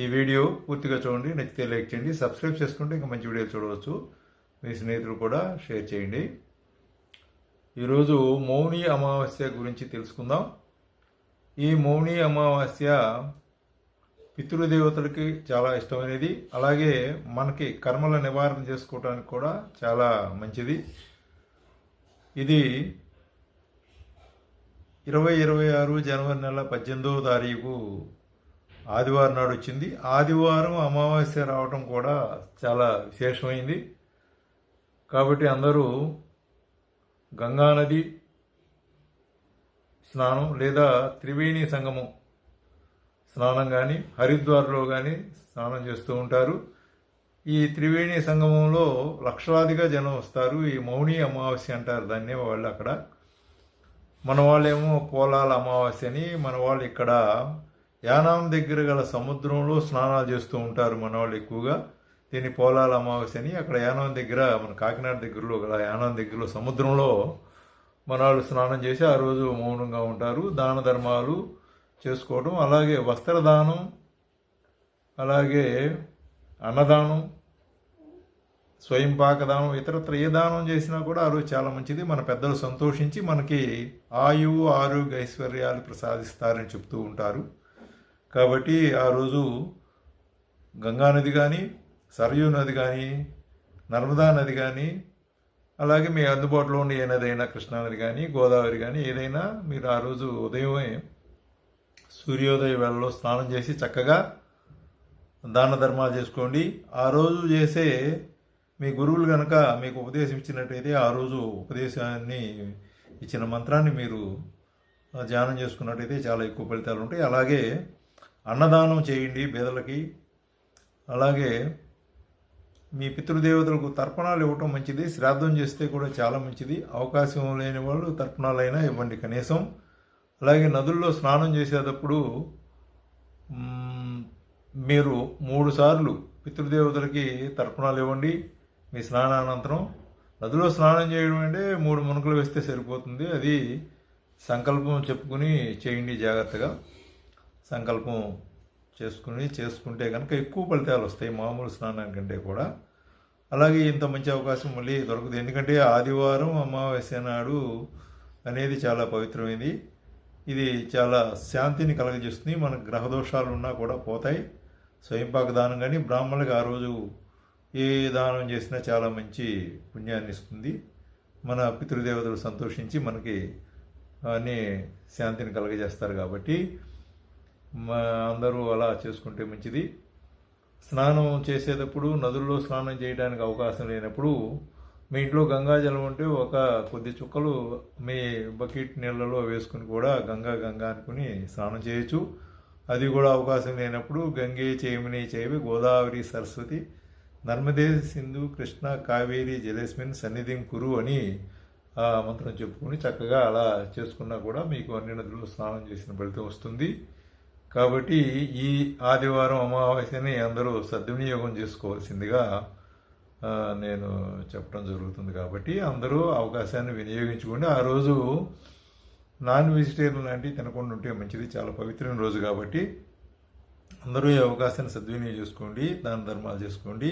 ఈ వీడియో పూర్తిగా చూడండి నచ్చితే లైక్ చేయండి సబ్స్క్రైబ్ చేసుకుంటే ఇంకా మంచి వీడియోలు చూడవచ్చు. మీ స్నేహితులు కూడా షేర్ చేయండి. ఈరోజు మౌని అమావాస్య గురించి తెలుసుకుందాం. ఈ మౌని అమావాస్య పితృదేవతలకి చాలా ఇష్టమైనది. అలాగే మనకి కర్మల నివారణ చేసుకోవడానికి కూడా చాలా మంచిది. ఇది ఇరవై ఇరవై ఆరు జనవరి నెల పద్దెనిమిదవ తారీఖు ఆదివారం నాడు వచ్చింది. ఆదివారం అమావాస్య రావటం కూడా చాలా విశేషమైంది. కాబట్టి అందరూ గంగానది స్నానం లేదా త్రివేణి సంగమం స్నానం కానీ హరిద్వార్లో కానీ స్నానం చేస్తూ ఉంటారు. ఈ త్రివేణి సంగమంలో లక్షలాదిగా జనం వస్తారు. ఈ మౌని అమావాస్య అంటారు దాన్నే వాళ్ళు అక్కడ. మన వాళ్ళేమో పోలాల అమావాస్య అని మన వాళ్ళు ఇక్కడ యానాం దగ్గర గల సముద్రంలో స్నానాలు చేస్తూ ఉంటారు మన వాళ్ళు ఎక్కువగా. దీన్ని పోలాల అమావాస్య అని అక్కడ యానాం దగ్గర మన కాకినాడ దగ్గరలో గల యానాం దగ్గరలో సముద్రంలో మనవాళ్ళు స్నానం చేసి ఆ రోజు మౌనంగా ఉంటారు. దాన ధర్మాలు చేసుకోవడం అలాగే వస్త్రదానం అలాగే అన్నదానం స్వయం పాకదానం ఇతరత్ర ఏ దానం చేసినా కూడా ఆ రోజు చాలా మంచిది. మన పెద్దలు సంతోషించి మనకి ఆయువు ఆరోగ్య ఐశ్వర్యాలు ప్రసాదిస్తారని చెప్తూ ఉంటారు. కాబట్టి ఆ రోజు గంగానది కానీ సరయూ నది కానీ నర్మదా నది కానీ అలాగే మీ అందుబాటులో ఉన్న ఏ నది కృష్ణానది కానీ గోదావరి కానీ ఏదైనా మీరు ఆ రోజు ఉదయమే సూర్యోదయ వేళలో స్నానం చేసి చక్కగా దాన ధర్మాలు చేసుకోండి. ఆ రోజు చేసే మీ గురువులు కనుక మీకు ఉపదేశం ఇచ్చినట్టయితే ఆ రోజు ఉపదేశాన్ని ఇచ్చిన మంత్రాన్ని మీరు ధ్యానం చేసుకున్నట్టయితే చాలా ఎక్కువ ఫలితాలు ఉంటాయి. అలాగే అన్నదానం చేయండి పేదలకి. అలాగే మీ పితృదేవతలకు తర్పణాలు ఇవ్వటం మంచిది. శ్రాద్ధం చేస్తే కూడా చాలా మంచిది. అవకాశం లేని వాళ్ళు తర్పణాలైనా ఇవ్వండి కనీసం. అలాగే నదుల్లో స్నానం చేసేటప్పుడు మీరు మూడు సార్లు పితృదేవతలకి తర్పణాలు ఇవ్వండి మీ స్నానానంతరం. నదిలో స్నానం చేయడం అంటే మూడు మునుకలు వేస్తే సరిపోతుంది. అది సంకల్పం చెప్పుకుని చేయండి జాగ్రత్తగా. సంకల్పం చేసుకుని చేసుకుంటే కనుక ఎక్కువ ఫలితాలు వస్తాయి మామూలు స్నానానికంటే కూడా. అలాగే ఇంత మంచి అవకాశం మళ్ళీ దొరకదు. ఎందుకంటే ఆదివారం అమావాస్య నాడు అనేది చాలా పవిత్రమైనది ఇది చాలా శాంతిని కలగజేస్తుంది. మన గ్రహ దోషాలు ఉన్నా కూడా పోతాయి. స్వయంపాక దానం కానీ బ్రాహ్మణులకు ఆ రోజు ఏ దానం చేసినా చాలా మంచి పుణ్యాన్ని ఇస్తుంది. మన పితృదేవతలు సంతోషించి మనకి అన్ని శాంతిని కలగజేస్తారు కాబట్టి అందరూ అలా చేసుకుంటే మంచిది. స్నానం చేసేటప్పుడు నదుల్లో స్నానం చేయడానికి అవకాశం లేనప్పుడు మీ ఇంట్లో గంగాజలం ఉంటే ఒక కొద్ది చుక్కలు మీ బకెట్ నీళ్ళలో వేసుకుని కూడా గంగా గంగా అనుకుని స్నానం చేయొచ్చు. అది కూడా అవకాశం లేనప్పుడు గంగే చేమిని చేవి గోదావరి సరస్వతి నర్మదే సింధు కృష్ణ కావేరి జలేస్మిన్ సన్నిధిం కురు అని ఆ మంత్రం చెప్పుకుని చక్కగా అలా చేసుకున్నా కూడా మీకు అన్ని నదుల్లో స్నానం చేసిన ఫలితం వస్తుంది. కాబట్టి ఈ ఆదివారం అమావాస్యని అందరూ సద్వినియోగం చేసుకోవాల్సిందిగా నేను చెప్పడం జరుగుతుంది కాబట్టి అందరూ అవకాశాన్ని వినియోగించుకోండి. ఆ రోజు నాన్ వెజిటేరియన్ లాంటివి తినకుండా ఉంటే మంచిది చాలా పవిత్రమైన రోజు కాబట్టి అందరూ ఈ అవకాశాన్ని సద్వినియోగం చేసుకోండి దాన ధర్మాలు చేసుకోండి.